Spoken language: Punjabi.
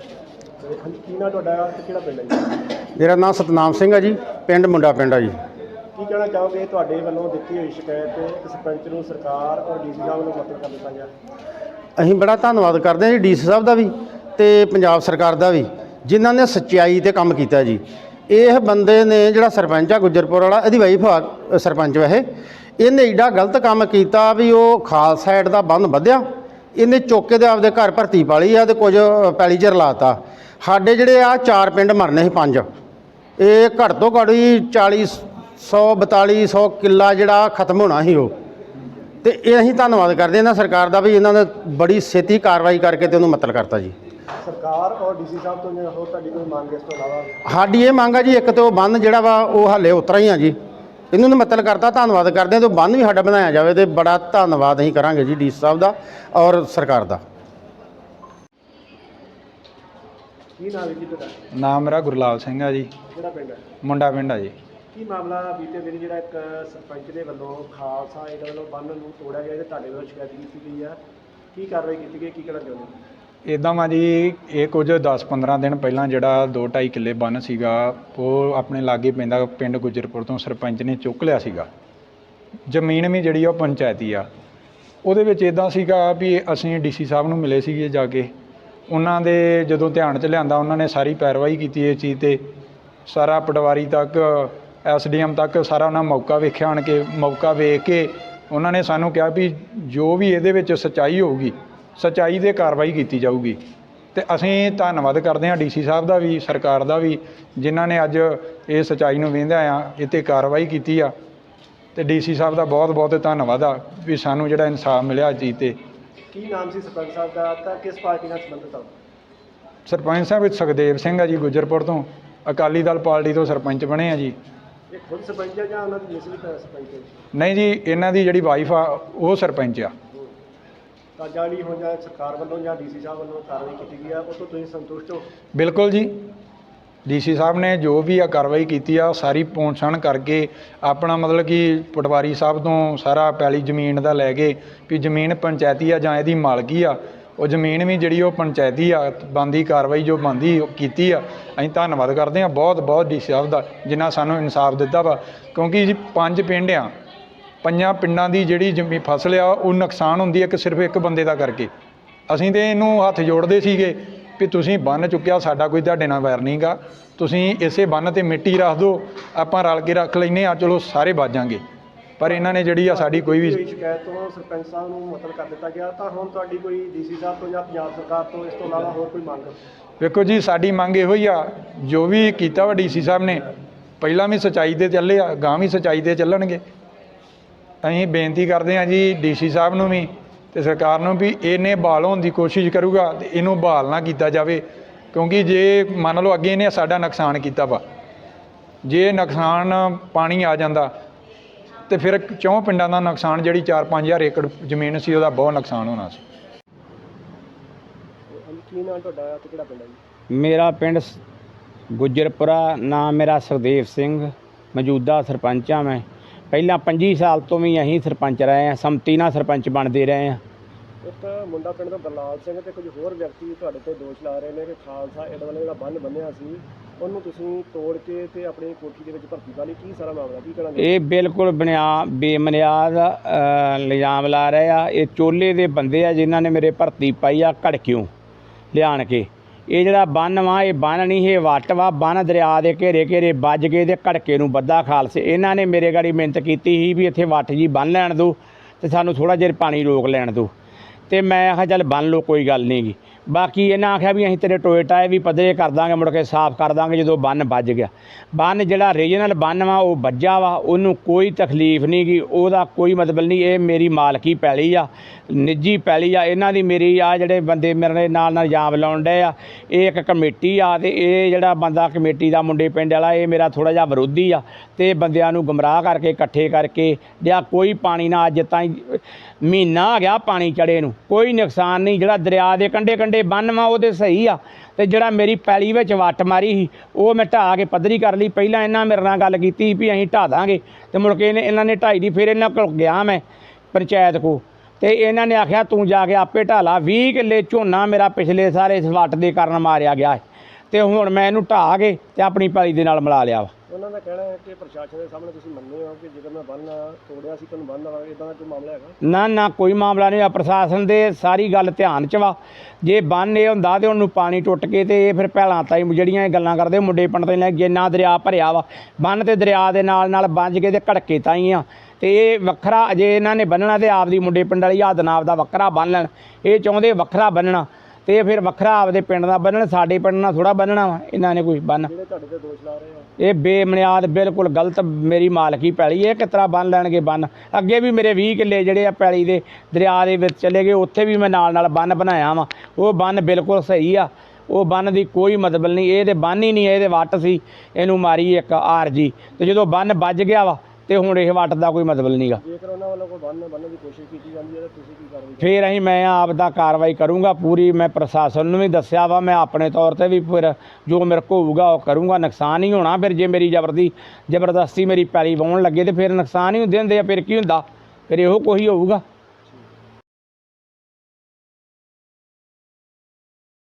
ਹਾਂਜੀ, ਕੀ ਨਾਂ ਤੁਹਾਡਾ ਤੇ ਕਿਹੜਾ ਪਿੰਡ ਹੈ ਜੀ? ਮੇਰਾ ਨਾਮ ਸਤਨਾਮ ਸਿੰਘ ਹੈ ਜੀ ਪਿੰਡ ਮੁੰਡਾ ਪਿੰਡ ਆ ਜੀ। ਕੀ ਕਹਿਣਾ ਚਾਹੋਗੇ ਤੁਹਾਡੇ ਵੱਲੋਂ ਦਿੱਤੀ ਹੋਈ ਸ਼ਿਕਾਇਤ ਤੇ ਸਰਪੰਚ ਨੂੰ ਸਰਕਾਰ ਔਰ ਡੀਸੀ ਸਾਹਿਬ ਨੂੰ ਮਤਲਬ ਕਰ ਦਿੱਤਾ ਗਿਆ? ਅਸੀਂ ਬੜਾ ਧੰਨਵਾਦ ਕਰਦੇ ਹਾਂ ਜੀ ਡੀਸੀ ਸਾਹਿਬ ਦਾ ਵੀ ਤੇ ਪੰਜਾਬ ਸਰਕਾਰ ਦਾ ਵੀ ਜਿਨ੍ਹਾਂ ਨੇ ਸੱਚਾਈ ਤੇ ਕੰਮ ਕੀਤਾ ਜੀ। ਇਹ ਬੰਦੇ ਨੇ ਜਿਹੜਾ ਸਰਪੰਚ ਆ ਗੁੱਜਰਪੁਰ ਵਾਲਾ ਇਹਦੀ ਵਾਈਫ ਆ ਸਰਪੰਚ ਵੈਸੇ। ਇਹਨੇ ਏਡਾ ਗਲਤ ਕੰਮ ਕੀਤਾ ਵੀ ਉਹ ਖਾਲਸਾ ਸਾਈਡ ਦਾ ਬੰਨ ਵਧਿਆ। ਇਹਨੇ ਚੁੱਕ ਕੇ ਤੇ ਆਪਦੇ ਘਰ ਭਰਤੀ ਪਾਲੀ ਆ ਤੇ ਕੁਝ ਪੈਲੀ ਚ ਰਲਾਤਾ ਸਾਡੇ ਜਿਹੜੇ ਆ ਚਾਰ ਪਿੰਡ ਮਰਨੇ ਸੀ ਪੰਜ। ਇਹ ਘੱਟ ਤੋਂ ਘੱਟ ਹੀ 40 100 4200 ਕਿੱਲਾ ਜਿਹੜਾ ਖਤਮ ਹੋਣਾ ਸੀ ਉਹ। ਤੇ ਇਹ ਅਸੀਂ ਧੰਨਵਾਦ ਕਰਦੇ ਹਾਂ ਇਹਨਾਂ ਸਰਕਾਰ ਦਾ ਵੀ ਇਹਨਾਂ ਨੇ ਬੜੀ ਛੇਤੀ ਕਾਰਵਾਈ ਕਰਕੇ ਤੇ ਉਹਨੂੰ ਮਤਲ ਕਰਤਾ ਜੀ। ਸਰਕਾਰ ਔਰ ਡੀਸੀ ਸਾਹਿਬ ਤੋਂ ਹੋਰ ਤੁਹਾਡੀ ਕੋਈ ਮੰਗ ਇਸ ਤੋਂ ਇਲਾਵਾ? ਸਾਡੀ ਇਹ ਮੰਗ ਆ ਜੀ ਇੱਕ ਤੇ ਉਹ ਬੰਨ ਜਿਹੜਾ ਵਾ ਉਹ ਹਾਲੇ ਉਤਰਾ ਹੀ ਆ ਜੀ। ਇਹਨੂੰ ਨੇ ਮਤਲ ਕਰਤਾ ਧੰਨਵਾਦ ਕਰਦੇ ਹਾਂ ਤੇ ਬੰਨ ਵੀ ਸਾਡਾ ਬਣਾਇਆ ਜਾਵੇ ਤੇ ਬੜਾ ਧੰਨਵਾਦ ਅਸੀਂ ਕਰਾਂਗੇ ਜੀ ਡੀ ਸਾਹਿਬ ਦਾ ਔਰ ਸਰਕਾਰ ਦਾ। ਕੀ ਨਾਮ ਹੈ ਜੀ ਤੁਹਾਡਾ? ਨਾਮ ਮੇਰਾ ਗੁਰਲਾਲ ਸਿੰਘ ਆ ਜੀ। ਕਿਹੜਾ ਪਿੰਡ ਹੈ? ਮੁੰਡਾ ਪਿੰਡ ਆ ਜੀ। ਕੀ ਮਾਮਲਾ ਬੀਤੇ ਦਿਨ ਜਿਹੜਾ ਇੱਕ ਸਰਪੰਚ ਦੇ ਵੱਲੋਂ ਖਾਲਸਾ ਇਹਦੇ ਵੱਲੋਂ ਬੰਨ ਨੂੰ ਤੋੜਿਆ ਗਿਆ ਤੇ ਤੁਹਾਡੇ ਵੱਲੋਂ ਸ਼ਿਕਾਇਤ ਕੀਤੀ ਗਈ ਆ? ਕੀ ਕਾਰਵਾਈ ਕੀਤੀ ਗਈ? ਕੀ ਕਹਿਣਾ ਚਾਹੁੰਦੇ ਹੋ? ਇੱਦਾਂ ਵਾ ਜੀ, ਇਹ ਕੁਝ 10-15 ਦਿਨ ਪਹਿਲਾਂ ਜਿਹੜਾ ਦੋ ਢਾਈ ਕਿੱਲੇ ਬੰਨ ਸੀਗਾ, ਉਹ ਆਪਣੇ ਲਾਗੇ ਪੈਂਦਾ ਪਿੰਡ ਗੁਜਰਪੁਰ ਤੋਂ ਸਰਪੰਚ ਨੇ ਚੁੱਕ ਲਿਆ ਸੀਗਾ। ਜ਼ਮੀਨ ਵੀ ਜਿਹੜੀ ਆ ਉਹ ਪੰਚਾਇਤੀ ਆ। ਉਹਦੇ ਵਿੱਚ ਇਦਾਂ ਸੀਗਾ ਵੀ ਅਸੀਂ ਡੀਸੀ ਸਾਹਿਬ ਨੂੰ ਮਿਲੇ ਸੀਗੇ ਜਾ ਕੇ। ਉਹਨਾਂ ਦੇ ਜਦੋਂ ਧਿਆਨ 'ਚ ਲਿਆਂਦਾ, ਉਹਨਾਂ ਨੇ ਸਾਰੀ ਪੈਰਵਾਈ ਕੀਤੀ ਇਸ ਚੀਜ਼ ਤੇ। ਸਾਰਾ ਪਟਵਾਰੀ ਤੱਕ ਐਸਡੀਐਮ ਤੱਕ ਸਾਰਾ ਉਹਨਾਂ ਮੌਕਾ ਵੇਖਿਆ ਆਣ ਕੇ, ਮੌਕਾ ਵੇਖ ਕੇ ਉਹਨਾਂ ਨੇ ਸਾਨੂੰ ਕਿਹਾ ਵੀ ਜੋ ਵੀ ਇਹਦੇ ਵਿੱਚ ਸੱਚਾਈ ਹੋਊਗੀ ਸੱਚਾਈ ਦੇ ਕਾਰਵਾਈ ਕੀਤੀ ਜਾਊਗੀ। ਤੇ ਅਸੀਂ ਧੰਨਵਾਦ ਕਰਦੇ ਹਾਂ ਡੀਸੀ ਸਾਹਿਬ ਦਾ ਵੀ ਸਰਕਾਰ ਦਾ ਵੀ ਜਿਨ੍ਹਾਂ ਨੇ ਅੱਜ ਇਹ ਸੱਚਾਈ ਨੂੰ ਵੇਂਦਿਆਂ ਆ ਇਹ 'ਤੇ ਕਾਰਵਾਈ ਕੀਤੀ ਆ। ਤੇ ਡੀਸੀ ਸਾਹਿਬ ਦਾ ਬਹੁਤ ਬਹੁਤ ਧੰਨਵਾਦ ਆ ਵੀ ਸਾਨੂੰ ਜਿਹੜਾ ਇਨਸਾਫ ਮਿਲਿਆ ਚੀਜ਼ ਤੇ। ਕੀ ਨਾਮ ਸੀ ਸਰਪੰਚ ਸਾਹਿਬ ਦਾ ਤਾਂ ਕਿਸ ਪਾਰਟੀ ਨਾਲ ਸੰਬੰਧਿਤ ਹੋ ਸਰਪੰਚ ਸਾਹਿਬ ਸੁਖਦੇਵ ਸਿੰਘ ਆ ਜੀ ਗੁਜਰਪੁਰ ਤੋਂ। ਅਕਾਲੀ ਦਲ ਪਾਰਟੀ ਤੋਂ ਸਰਪੰਚ ਬਣੇ ਆ ਜੀ। ਇਹ ਖੁਦ ਸਰਪੰਚ ਹੈ ਜਾਂ ਉਹਨਾਂ ਦੀ ਮਿਸਲੀ ਸਰਪੰਚ ਨਹੀਂ ਜੀ ਇਹਨਾਂ ਦੀ ਜਿਹੜੀ ਵਾਈਫ ਆ ਉਹ ਸਰਪੰਚ ਆ। ਤਾਂ ਜਿਹੜੀ ਹੁਣ ਜਾਂ ਸਰਕਾਰ ਵੱਲੋਂ ਜਾਂ ਡੀਸੀ ਸਾਹਿਬ ਵੱਲੋਂ ਕਾਰਵਾਈ ਕੀਤੀ ਗਈ ਆ, ਉਹ ਤੋਂ ਤੁਸੀਂ ਸੰਤੁਸ਼ਟ ਹੋ? ਬਿਲਕੁਲ ਜੀ। ਡੀਸੀ ਸਾਹਿਬ ਨੇ ਜੋ ਵੀ ਆ ਕਾਰਵਾਈ ਕੀਤੀ ਆ, ਉਹ ਸਾਰੀ ਪਹੁੰਚਣ ਕਰਕੇ ਆਪਣਾ ਮਤਲਬ ਕਿ ਪਟਵਾਰੀ ਸਾਹਿਬ ਤੋਂ ਸਾਰਾ ਪੈਲੀ ਜ਼ਮੀਨ ਦਾ ਲੈ ਕੇ ਵੀ ਜ਼ਮੀਨ ਪੰਚਾਇਤੀ ਆ ਜਾਂ ਇਹਦੀ ਮਾਲਕੀ ਆ, ਉਹ ਜ਼ਮੀਨ ਵੀ ਜਿਹੜੀ ਉਹ ਪੰਚਾਇਤੀ ਆ ਬੰਦੀ ਕਾਰਵਾਈ ਜੋ ਬੰਦੀ ਕੀਤੀ ਆ। ਅਸੀਂ ਧੰਨਵਾਦ ਕਰਦੇ ਹਾਂ ਬਹੁਤ ਬਹੁਤ ਡੀਸੀ ਸਾਹਿਬ ਦਾ, ਜਿਨ੍ਹਾਂ ਸਾਨੂੰ ਇਨਸਾਫ ਦਿੱਤਾ ਵਾ। ਕਿਉਂਕਿ ਜੀ ਪੰਜ ਪਿੰਡ ਆ ਪੰਜਾਂ ਪਿੰਡਾਂ ਦੀ ਜਿਹੜੀ ਜ਼ਮੀ ਫਸਲ ਆ ਉਹ ਨੁਕਸਾਨ ਹੁੰਦੀ ਹੈ ਕਿ ਸਿਰਫ ਇੱਕ ਬੰਦੇ ਦਾ ਕਰਕੇ। ਅਸੀਂ ਤੇ ਇਹਨੂੰ ਹੱਥ ਜੋੜਦੇ ਸੀਗੇ ਵੀ ਤੁਸੀਂ ਬੰਨ ਚੁੱਕਿਆ ਸਾਡਾ ਕੋਈ ਤੁਹਾਡੇ ਨਾਲ ਵੈਰ ਨਹੀਂਗਾ ਤੁਸੀਂ ਇਸੇ ਬੰਨ ਤੇ ਮਿੱਟੀ ਰੱਖ ਦਿਓ ਆਪਾਂ ਰਲ ਕੇ ਰੱਖ ਲੈਨੇ ਆ ਚਲੋ ਸਾਰੇ ਬਾਜਾਂਗੇ ਪਰ ਇਹਨਾਂ ਨੇ ਜਿਹੜੀ ਆ ਸਾਡੀ ਕੋਈ ਵੀ ਕੋਈ ਸ਼ਿਕਾਇਤ ਤੋਂ ਸਰਪੰਚ ਸਾਹਿਬ ਨੂੰ ਮਤਲਬ ਕਰ ਦਿੱਤਾ ਗਿਆ ਤਾਂ ਹੁਣ ਤੁਹਾਡੀ ਕੋਈ ਡੀਸੀ ਸਾਹਿਬ ਤੋਂ ਜਾਂ ਪੰਜਾਬ ਸਰਕਾਰ ਤੋਂ ਇਸ ਤੋਂ ਇਲਾਵਾ ਹੋਰ ਕੋਈ ਮੰਗ? ਵੇਖੋ ਜੀ ਸਾਡੀ ਮੰਗ ਇਹੋ ਹੀ ਆ ਜੋ ਵੀ ਕੀਤਾ ਵਾ ਡੀਸੀ ਸਾਹਿਬ ਨੇ ਪਹਿਲਾਂ ਵੀ ਸਚਾਈ ਦੇ ਚੱਲੇ ਆ ਗਾਂ ਵੀ ਸਚਾਈ ਦੇ ਚੱਲਣਗੇ। ਅਸੀਂ ਬੇਨਤੀ ਕਰਦੇ ਹਾਂ ਜੀ ਡੀਸੀ ਸਾਹਿਬ ਨੂੰ ਵੀ ਤੇ ਸਰਕਾਰ ਨੂੰ ਵੀ ਇਹਨੇ ਬਹਾਲ ਹੋਣ ਦੀ ਕੋਸ਼ਿਸ਼ ਕਰੂਗਾ ਤੇ ਇਹਨੂੰ ਬਹਾਲ ਨਾ ਕੀਤਾ ਜਾਵੇ ਕਿਉਂਕਿ ਜੇ ਮੰਨ ਲਓ ਅੱਗੇ ਇਹਨੇ ਸਾਡਾ ਨੁਕਸਾਨ ਕੀਤਾ ਵਾ ਜੇ ਨੁਕਸਾਨ ਪਾਣੀ ਆ ਜਾਂਦਾ ਤੇ ਫਿਰ ਚੌਂ ਪਿੰਡਾਂ ਦਾ ਨੁਕਸਾਨ ਜਿਹੜੀ 4-5000 ਏਕੜ ਜ਼ਮੀਨ ਸੀ ਉਹਦਾ ਬਹੁਤ ਨੁਕਸਾਨ ਹੋਣਾ ਸੀ। ਹਾਂਜੀ, ਕੀ ਨਾਮ ਤੁਹਾਡਾ ਤੇ ਕਿਹੜਾ ਪਿੰਡ ਹੈ ਜੀ? ਮੇਰਾ ਪਿੰਡ ਗੁੱਜਰਪੁਰਾ ਨਾਮ ਮੇਰਾ ਸੁਖਦੇਵ ਸਿੰਘ ਮੌਜੂਦਾ ਸਰਪੰਚ ਆ ਮੈਂ। ਪਹਿਲਾਂ 25 ਸਾਲ ਤੋਂ ਵੀ ਅਸੀਂ ਸਰਪੰਚ ਰਹੇ ਆ ਸੰਮਤੀ ਨਾਲ ਸਰਪੰਚ ਬਣਦੇ ਰਹੇ ਆ ਇੱਕ ਮੁੰਡਾ ਪਿੰਡ ਦਾ ਦਰਲਾਲ ਸਿੰਘ ਤੇ ਕੁਝ ਹੋਰ ਵਿਅਕਤੀ ਤੁਹਾਡੇ ਤੇ ਦੋਸ਼ ਲਾ ਰਹੇ ਨੇ ਕਿ ਖਾਲਸਾ ਏਡ ਵਾਲੇ ਜਿਹੜਾ ਬੰਨ ਬੰਨਿਆ ਸੀ ਉਹਨੂੰ ਤੁਸੀਂ ਤੋੜ ਕੇ ਤੇ ਆਪਣੀ ਕੋਠੀ ਦੇ ਵਿੱਚ ਭਰਤੀ ਪਾ ਲਈ। ਕੀ ਸਾਰਾ ਮਾਮਲਾ ਕੀ ਕਹਿਣਾ ਇਹ ਬਿਲਕੁਲ ਬਨਿਆ ਬੇਮਨਿਆਦ ਅ, ਇਲਜ਼ਾਮ ਲਾ ਰਹੇ ਆ। ਇਹ ਚੋਲੇ ਦੇ ਬੰਦੇ ਆ ਜਿਨ੍ਹਾਂ ਨੇ ਮੇਰੇ ਭਰਤੀ ਪਾਈ ਆ ਘੜਕਿਓ ਲਿਆਣ ਕੇ। ਇਹ ਜਿਹੜਾ ਬੰਨ ਵਾ, ਇਹ ਬੰਨ ਨਹੀਂ, ਇਹ ਵੱਟ ਵਾ। ਬੰਨ ਦਰਿਆ ਦੇ ਘੇਰੇ ਘੇਰੇ ਵੱਜ ਗਏ ਤੇ ਘੜਕੇ ਨੂੰ ਬੱਦਾ ਖਾਲਸੇ। ਇਹਨਾਂ ਨੇ ਮੇਰੇ ਗਾੜੀ ਮਿਹਨਤ ਕੀਤੀ ਸੀ ਵੀ ਇੱਥੇ ਵੱਟ ਜੀ ਬੰਨ ਲੈਣ ਦਿਓ ਤੇ ਸਾਨੂੰ ਥੋੜਾ ਜਿਹਾ ਪਾਣੀ ਰੋਕ ਲੈਣ ਦਿਓ ਤੇ ਮੈਂ ਆਖਿਆ, ਚੱਲ ਬੰਨ ਲਓ, ਕੋਈ ਗੱਲ ਨਹੀਂ ਗੀ। ਬਾਕੀ ਇਹਨਾਂ ਆਖਿਆ ਵੀ ਅਸੀਂ ਤੇਰੇ ਟੋਏ ਟਾਏ ਵੀ ਪੱਧਰੇ ਕਰ ਦਾਂਗੇ, ਮੁੜ ਕੇ ਸਾਫ਼ ਕਰ ਦਾਂਗੇ ਜਦੋਂ ਬੰਨ ਵੱਜ ਗਿਆ। ਬੰਨ ਜਿਹੜਾ ਰੀਜਨਲ ਬੰਨ ਵਾ, ਉਹ ਵੱਜਾ ਵਾ, ਉਹਨੂੰ ਕੋਈ ਤਕਲੀਫ ਨਹੀਂ ਗੀ, ਉਹਦਾ ਕੋਈ ਮਤਲਬ ਨਹੀਂ, ਇਹ ਮੇਰੀ ਮਾਲਕੀ ਪੈਲੀ ਆ, ਨਿੱਜੀ ਪੈਲੀ ਆ, ਇਹਨਾਂ ਦੀ ਮੇਰੀ ਆ ਜਿਹੜੇ ਬੰਦੇ ਮੇਰੇ ਨਾਲ ਨਾਲ ਇਲਜ਼ਾਮ ਲਾਉਣ ਡਏ ਆ, ਇਹ ਇੱਕ ਕਮੇਟੀ ਆ ਤੇ ਇਹ ਜਿਹੜਾ ਬੰਦਾ ਕਮੇਟੀ ਦਾ ਮੁੰਡੇ ਪਿੰਡ ਵਾਲਾ, ਇਹ ਮੇਰਾ ਥੋੜਾ ਜਿਹਾ ਵਿਰੋਧੀ ਆ ਤੇ ਬੰਦਿਆਂ ਨੂੰ ਗਮਰਾਹ ਕਰਕੇ, ਇਕੱਠੇ ਕਰਕੇ, ਜਾਂ ਕੋਈ ਪਾਣੀ ਨਾ ਅੱਜ ਤਾਈਂ, ਮਹੀਨਾ ਆ ਗਿਆ ਪਾਣੀ ਚੜੇ ਨੂੰ, ਕੋਈ ਨੁਕਸਾਨ ਨਹੀਂ, ਜਿਹੜਾ ਦਰਿਆ ਦੇ ਕੰਢੇ ਕੰਢੇ ਬੰਨ ਵਾ ਉਹਦੇ ਸਹੀ ਆ। ਤੇ ਜਿਹੜਾ ਮੇਰੀ ਪੈਲੀ ਵਿੱਚ ਵੱਟ ਮਾਰੀ ਸੀ, ਉਹ ਮੈਂ ਢਾਹ ਕੇ ਪੱਧਰੀ ਕਰ ਲਈ। ਪਹਿਲਾਂ ਇਹਨਾਂ ਮੇਰੇ ਨਾਲ ਗੱਲ ਕੀਤੀ ਵੀ ਅਸੀਂ ਢਾਹ ਦਾਂਗੇ। ਤੇ ਮੁੜ ਕੇ ਇਹਨੇ ਇਹਨਾਂ ਨੇ ਢਾਈ ਦੀ ਫਿਰ ਇਹਨਾਂ ਕੋਲ ਗਿਆ ਮੈਂ ਪੰਚਾਇਤ ਕੋ ਤੇ ਇਹਨਾਂ ਨੇ ਆਖਿਆ, ਤੂੰ ਜਾ ਕੇ ਆਪੇ ਢਾਲਾ 20 ਕਿੱਲੇ ਝੋਨਾ ਮੇਰਾ ਪਿਛਲੇ ਸਾਰੇ ਇਸ ਵੱਟ ਦੇ ਕਾਰਨ ਮਾਰਿਆ ਗਿਆ ਹੈ। ਤੇ ਹੁਣ ਮੈਂ ਇਹਨੂੰ ਢਾਹ ਕੇ ਤੇ ਆਪਣੀ ਪੈਲੀ ਦੇ ਨਾਲ ਮਿਲਾ ਲਿਆ ਵਾ। ਉਹਨਾਂ ਦਾ ਕਹਿਣਾ ਹੈ ਕਿ ਪ੍ਰਸ਼ਾਸਨ ਦੇ ਸਾਹਮਣੇ ਤੁਸੀਂ ਮੰਨਦੇ ਹੋ ਕਿ ਜਦੋਂ ਮੈਂ ਬੰਨ ਤੋੜਿਆ ਸੀ, ਤੁਹਾਨੂੰ ਬੰਨ ਲਵਾਂਗੇ ਇਦਾਂ ਦਾ ਕੋਈ ਮਾਮਲਾ ਹੈਗਾ? ਨਾ ਨਾ, ਕੋਈ ਮਾਮਲਾ ਨਹੀਂ ਆ। ਪ੍ਰਸ਼ਾਸਨ ਦੇ ਸਾਰੀ ਗੱਲ ਧਿਆਨ ਚ ਵਾ। ਜੇ ਬੰਨ ਇਹ ਹੁੰਦਾ ਤੇ ਉਹਨੂੰ ਪਾਣੀ ਟੁੱਟ ਕੇ ਤੇ ਇਹ ਫਿਰ ਪਹਿਲਾਂ ਤਾਈ ਜਿਹੜੀਆਂ ਇਹ ਗੱਲਾਂ ਕਰਦੇ, ਮੁੰਡੇ ਪਿੰਡ ਪੰਡਤ ਨੇ ਜਿੰਨਾ ਦਰਿਆ ਭਰਿਆ ਵਾ। ਬੰਨ ਤੇ ਦਰਿਆ ਦੇ ਨਾਲ ਨਾਲ ਬੰਜ ਕੇ ਤੇ ਘੜਕੇ ਤਾਂ ਹੀ ਆ। ਤੇ ਇਹ ਵੱਖਰਾ ਜੇ ਇਹਨਾਂ ਨੇ ਬੰਨਣਾ ਤੇ ਆਪਦੀ ਮੁੰਡੇ ਪਿੰਡ ਵਾਲੀ ਯਾਦ ਦਾ ਵੱਖਰਾ ਬੰਨ ਲੈਣ। ਇਹ ਚਾਹੁੰਦੇ ਵੱਖਰਾ ਬੰਨਣਾ। ਤੇ ਇਹ ਫਿਰ ਵੱਖਰਾ ਆਪਦੇ ਪਿੰਡ ਦਾ ਬੰਨਣ ਸਾਡੇ ਪਿੰਡ ਨਾਲ ਥੋੜਾ ਬੰਨਣਾ ਵਾ ਇਹਨਾਂ ਨੇ ਕੋਈ ਬੰਨ ਜਿਹੜੇ ਤੁਹਾਡੇ ਤੇ ਦੋਸ਼ ਲਾ ਰਹੇ ਆ? ਇਹ ਬੇਮਨਿਆਦ ਬਿਲਕੁਲ ਗਲਤ ਮੇਰੀ ਮਾਲਕੀ ਪੈਲੀ ਇਹ ਕਿਸ ਤਰ੍ਹਾਂ ਬੰਨ ਲੈਣਗੇ ਬੰਨ ਅੱਗੇ ਵੀ ਮੇਰੇ 20 ਕਿੱਲੇ ਜਿਹੜੇ ਆ ਪੈਲੀ ਦੇ ਦਰਿਆ ਦੇ ਵਿੱਚ ਚਲੇ ਗਏ ਉੱਥੇ ਵੀ ਮੈਂ ਨਾਲ ਨਾਲ ਬੰਨ ਬਣਾਇਆ ਵਾਂ। ਉਹ ਬੰਨ ਬਿਲਕੁਲ ਸਹੀ ਆ ਉਹ ਬੰਨ ਦੀ ਕੋਈ ਮਤਲਬ ਨਹੀਂ ਇਹ ਤੇ ਬੰਨ ਹੀ ਨਹੀਂ ਇਹਦੇ ਵੱਟ ਸੀ। ਇਹਨੂੰ ਮਾਰੀ ਇੱਕ ਆਰਜੀ ਤੇ ਜਦੋਂ ਬੰਨ ਵੱਜ ਗਿਆ ਵਾ ਤੇ ਹੁਣ ਇਹ ਵੱਟ ਦਾ ਕੋਈ ਮਤਲਬ ਨਹੀਂਗਾ ਜੇਕਰ ਉਹਨਾਂ ਵੱਲੋਂ ਕੋਈ ਬੰਨ ਬੰਨਣ ਦੀ ਕੋਸ਼ਿਸ਼ ਕੀਤੀ ਜਾਂਦੀ ਹੈ ਤਾਂ ਤੁਸੀਂ ਕੀ ਕਰਦੇ ਫਿਰ ਅਸੀਂ ਮੈਂ ਆਪ ਦਾ ਕਾਰਵਾਈ ਕਰੂੰਗਾ ਪੂਰੀ ਮੈਂ ਪ੍ਰਸ਼ਾਸਨ ਨੂੰ ਵੀ ਦੱਸਿਆ ਵਾ ਮੈਂ ਆਪਣੇ ਤੌਰ ਤੇ ਵੀ ਫਿਰ ਜੋ ਮੇਰੇ ਕੋ ਹੋਊਗਾ ਉਹ ਕਰੂੰਗਾ ਨੁਕਸਾਨ ਹੀ ਹੋਣਾ। ਫਿਰ ਜੇ ਮੇਰੀ ਜ਼ਬਰਦੀ ਜ਼ਬਰਦਸਤੀ ਮੇਰੀ ਪੈਲੀ ਵਾਉਣ ਲੱਗੇ ਤੇ ਫਿਰ ਨੁਕਸਾਨ ਹੀ ਹੁੰਦੇ ਹੁੰਦੇ ਆ ਫਿਰ ਕੀ ਹੁੰਦਾ? ਫਿਰ ਇਹੋ ਕੋਈ ਹੋਊਗਾ।